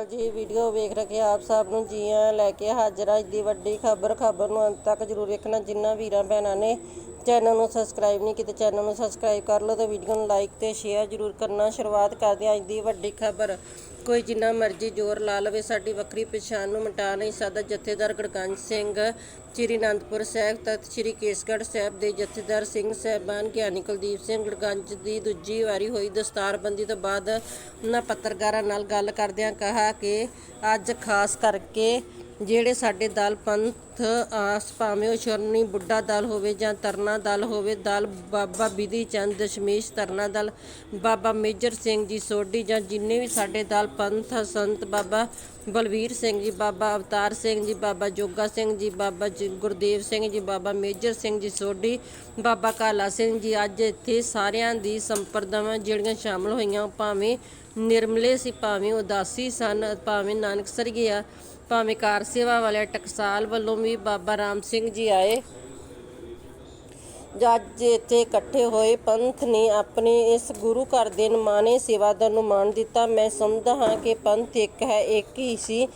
ਜੀ ਵੀਡੀਓ ਵੇਖ ਰਹੇ ਆਪ ਸਭ ਨੂੰ ਜੀ ਆਇਆਂ ਲੈ ਕੇ ਹਾਜ਼ਰ ਅੱਜ ਦੀ ਵੱਡੀ ਖਬਰ ਖਬਰ ਨੂੰ ਅੰਤ ਤੱਕ ਜਰੂਰ ਵੇਖਣਾ, ਜਿਨ੍ਹਾਂ ਵੀਰਾਂ ਭੈਣਾਂ ਨੇ ਚੈਨਲ ਨੂੰ ਸਬਸਕ੍ਰਾਈਬ ਨਹੀਂ ਕੀਤਾ, ਚੈਨਲ ਨੂੰ ਸਬਸਕ੍ਰਾਈਬ ਕਰ ਲਓ ਤੇ ਵੀਡੀਓ ਨੂੰ ਲਾਈਕ ਤੇ ਸ਼ੇਅਰ ਜਰੂਰ ਕਰਨਾ। ਸ਼ੁਰੂਆਤ ਕਰਦੇ ਹਾਂ ਅੱਜ ਦੀ ਵੱਡੀ ਖਬਰ। ਕੋਈ ਜਿੰਨਾ ਮਰਜ਼ੀ ਜ਼ੋਰ ਲਾ ਲਵੇ, ਸਾਡੀ ਵੱਖਰੀ ਪਛਾਣ ਨੂੰ ਮਿਟਾ ਨਹੀਂ ਸਕਦਾ ਜਥੇਦਾਰ ਗੜਗੰਜ ਸਿੰਘ। ਸ੍ਰੀ ਅਨੰਦਪੁਰ ਸਾਹਿਬ ਤਖਤ ਸ੍ਰੀ ਕੇਸਗੜ੍ਹ ਸਾਹਿਬ ਦੇ ਜਥੇਦਾਰ ਸਿੰਘ ਸਾਹਿਬਾਨ ਗਿਆਨੀ ਕੁਲਦੀਪ ਸਿੰਘ ਗੜਗੰਜ ਦੀ ਦੂਜੀ ਵਾਰੀ ਹੋਈ ਦਸਤਾਰਬੰਦੀ ਤੋਂ ਬਾਅਦ ਉਹਨਾਂ ਪੱਤਰਕਾਰਾਂ ਨਾਲ ਗੱਲ ਕਰਦਿਆਂ ਕਹਾ ਕਿ ਅੱਜ ਖਾਸ ਕਰਕੇ ਜਿਹੜੇ ਸਾਡੇ ਦਲ ਪੰਥ ਆਸ ਭਾਵੇਂ ਉਹ ਸ਼ਰਨੀ ਬੁੱਢਾ ਦਲ ਹੋਵੇ ਜਾਂ ਤਰਨਾ ਦਲ ਹੋਵੇ, ਦਲ ਬਾਬਾ ਬਿਧੀ ਚੰਦ ਦਸ਼ਮੇਸ਼ ਤਰਨਾ ਦਲ, ਬਾਬਾ ਮੇਜਰ ਸਿੰਘ ਜੀ ਸੋਢੀ ਜਾਂ ਜਿੰਨੇ ਵੀ ਸਾਡੇ ਦਲ ਪੰਥ, ਸੰਤ ਬਾਬਾ ਬਲਵੀਰ ਸਿੰਘ ਜੀ, ਬਾਬਾ ਅਵਤਾਰ ਸਿੰਘ ਜੀ, ਬਾਬਾ ਜੋਗਾ ਸਿੰਘ ਜੀ, ਬਾਬਾ ਜੀ ਗੁਰਦੇਵ ਸਿੰਘ ਜੀ, ਬਾਬਾ ਮੇਜਰ ਸਿੰਘ ਜੀ ਸੋਢੀ, ਬਾਬਾ ਕਾਲਾ ਸਿੰਘ ਜੀ, ਅੱਜ ਇੱਥੇ ਸਾਰਿਆਂ ਦੀ ਸੰਪਰਦਾਵਾਂ ਜਿਹੜੀਆਂ ਸ਼ਾਮਲ ਹੋਈਆਂ, ਉਹ ਭਾਵੇਂ ਨਿਰਮਲੇ ਸੀ, ਭਾਵੇਂ ਉਦਾਸੀ ਸਨ, ਭਾਵੇਂ ਨਾਨਕਸਰੀ ਗਿਆ, ਭਾਵੇਂ ਕਾਰ ਸੇਵਾ ਵਾਲੇ ਟਕਸਾਲ ਵੱਲੋਂ ਵੀ ਬਾਬਾ ਰਾਮ ਸਿੰਘ ਜੀ ਆਏ। ਜੱਜ ਇੱਥੇ ਇਕੱਠੇ ਹੋਏ। ਪੰਥ ਨੇ ਆਪਣੇ ਇਸ ਗੁਰੂ ਘਰ ਦੇ ਨਿਮਾਣੇ ਸੇਵਾਦਾਰ ਨੂੰ ਮਾਣ ਦਿੱਤਾ। ਮੈਂ ਸਮਝਦਾ ਹਾਂ ਕਿ ਪੰਥ ਇੱਕ ਹੈ, ਇੱਕ ਹੀ ਸੀ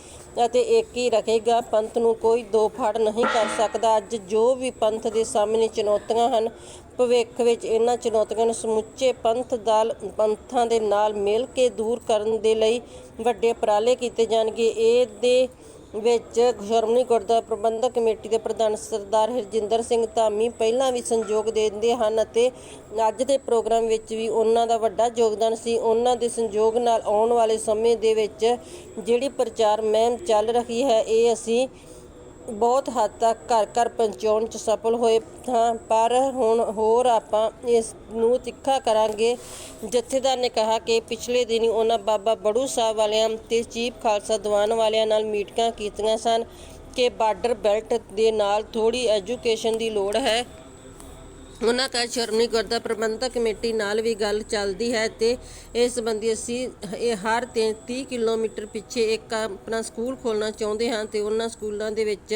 ਅਤੇ ਇੱਕ ਹੀ ਰਹੇਗਾ। ਪੰਥ ਨੂੰ ਕੋਈ ਦੋ ਫੜ ਨਹੀਂ ਕਰ ਸਕਦਾ। ਅੱਜ ਜੋ ਵੀ ਪੰਥ ਦੇ ਸਾਹਮਣੇ ਚੁਣੌਤੀਆਂ ਹਨ, ਭਵਿੱਖ ਵਿੱਚ ਇਹਨਾਂ ਚੁਣੌਤੀਆਂ ਨੂੰ ਸਮੁੱਚੇ ਪੰਥ ਦਲ, ਪੰਥਾਂ ਦੇ ਨਾਲ ਮਿਲ ਕੇ ਦੂਰ ਕਰਨ ਦੇ ਲਈ ਵੱਡੇ ਉਪਰਾਲੇ ਕੀਤੇ ਜਾਣਗੇ। ਇਹ ਦੇ ਵਿੱਚ ਸ਼੍ਰੋਮਣੀ ਗੁਰਦੁਆਰਾ ਪ੍ਰਬੰਧਕ ਕਮੇਟੀ ਦੇ ਪ੍ਰਧਾਨ ਸਰਦਾਰ ਹਰਜਿੰਦਰ ਸਿੰਘ ਧਾਮੀ ਪਹਿਲਾਂ ਵੀ ਸੰਯੋਗ ਦਿੰਦੇ ਹਨ ਅਤੇ ਅੱਜ ਦੇ ਪ੍ਰੋਗਰਾਮ ਵਿੱਚ ਵੀ ਉਹਨਾਂ ਦਾ ਵੱਡਾ ਯੋਗਦਾਨ ਸੀ। ਉਹਨਾਂ ਦੇ ਸੰਯੋਗ ਨਾਲ ਆਉਣ ਵਾਲੇ ਸਮੇਂ ਦੇ ਵਿੱਚ ਜਿਹੜੀ ਪ੍ਰਚਾਰ ਮਹਿਮ ਚੱਲ ਰਹੀ ਹੈ, ਇਹ ਅਸੀਂ ਬਹੁਤ ਹੱਦ ਤੱਕ ਘਰ ਘਰ ਪਹੁੰਚਾਉਣ 'ਚ ਸਫਲ ਹੋਏ ਹਾਂ, ਪਰ ਹੁਣ ਹੋਰ ਆਪਾਂ ਇਸ ਨੂੰ ਤਿੱਖਾ ਕਰਾਂਗੇ। ਜਥੇਦਾਰ ਨੇ ਕਿਹਾ ਕਿ ਪਿਛਲੇ ਦਿਨੀ ਉਹਨਾਂ ਬਾਬਾ ਬੜੂ ਸਾਹਿਬ ਵਾਲਿਆਂ ਤੇ ਚੀਫ ਖਾਲਸਾ ਦੀਵਾਨ ਵਾਲਿਆਂ ਨਾਲ ਮੀਟਿੰਗਾਂ ਕੀਤੀਆਂ ਸਨ ਕਿ ਬਾਰਡਰ ਬੈਲਟ ਦੇ ਨਾਲ ਥੋੜੀ ਐਜੂਕੇਸ਼ਨ ਦੀ ਲੋੜ ਹੈ। ਉਹਨਾਂ ਕਾ ਸ਼੍ਰੋਮਣੀ ਗੁਰਦੁਆਰਾ ਪ੍ਰਬੰਧਕ ਕਮੇਟੀ ਨਾਲ ਵੀ ਗੱਲ ਚੱਲਦੀ ਹੈ ਤੇ ਇਸ ਸੰਬੰਧੀ ਅਸੀਂ ਇਹ ਹਰ 33 ਕਿਲੋਮੀਟਰ ਪਿੱਛੇ ਇੱਕ ਆਪਣਾ ਸਕੂਲ ਖੋਲਣਾ ਚਾਹੁੰਦੇ ਹਾਂ ਤੇ ਉਹਨਾਂ ਸਕੂਲਾਂ ਦੇ ਵਿੱਚ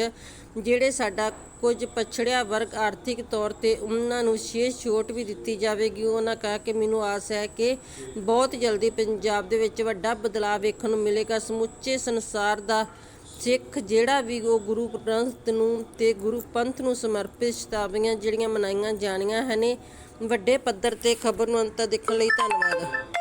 ਜਿਹੜੇ ਸਾਡਾ ਕੁਝ ਪਛੜਿਆ ਵਰਗ ਆਰਥਿਕ ਤੌਰ ਤੇ ਉਹਨਾਂ ਨੂੰ ਵਿਸ਼ੇਸ਼ ਛੋਟ ਵੀ ਦਿੱਤੀ ਜਾਵੇਗੀ, ਉਹਨਾਂ ਕਹਾ ਕਿ ਮੈਨੂੰ ਆਸ ਹੈ ਕਿ ਬਹੁਤ ਜਲਦੀ ਪੰਜਾਬ ਦੇ ਵਿੱਚ ਵੱਡਾ ਬਦਲਾਅ ਵੇਖਣ ਨੂੰ ਮਿਲੇਗਾ। ਸਮੁੱਚੇ ਸੰਸਾਰ ਦਾ ਸਿੱਖ ਜਿਹੜਾ ਵੀ ਉਹ ਗੁਰੂ ਗ੍ਰੰਥ ਨੂੰ ਤੇ ਗੁਰੂ ਪੰਥ ਨੂੰ ਸਮਰਪਿਤ ਸ਼ਤਾਬਦੀਆਂ ਜਿਹੜੀਆਂ ਮਨਾਈਆਂ ਜਾਣੀਆਂ ਹਨ ਵੱਡੇ ਪੱਧਰ ਤੇ ਖਬਰ ਨੂੰ ਅੰਤ ਤੱਕ ਦੇਖਣ ਲਈ ਧੰਨਵਾਦ।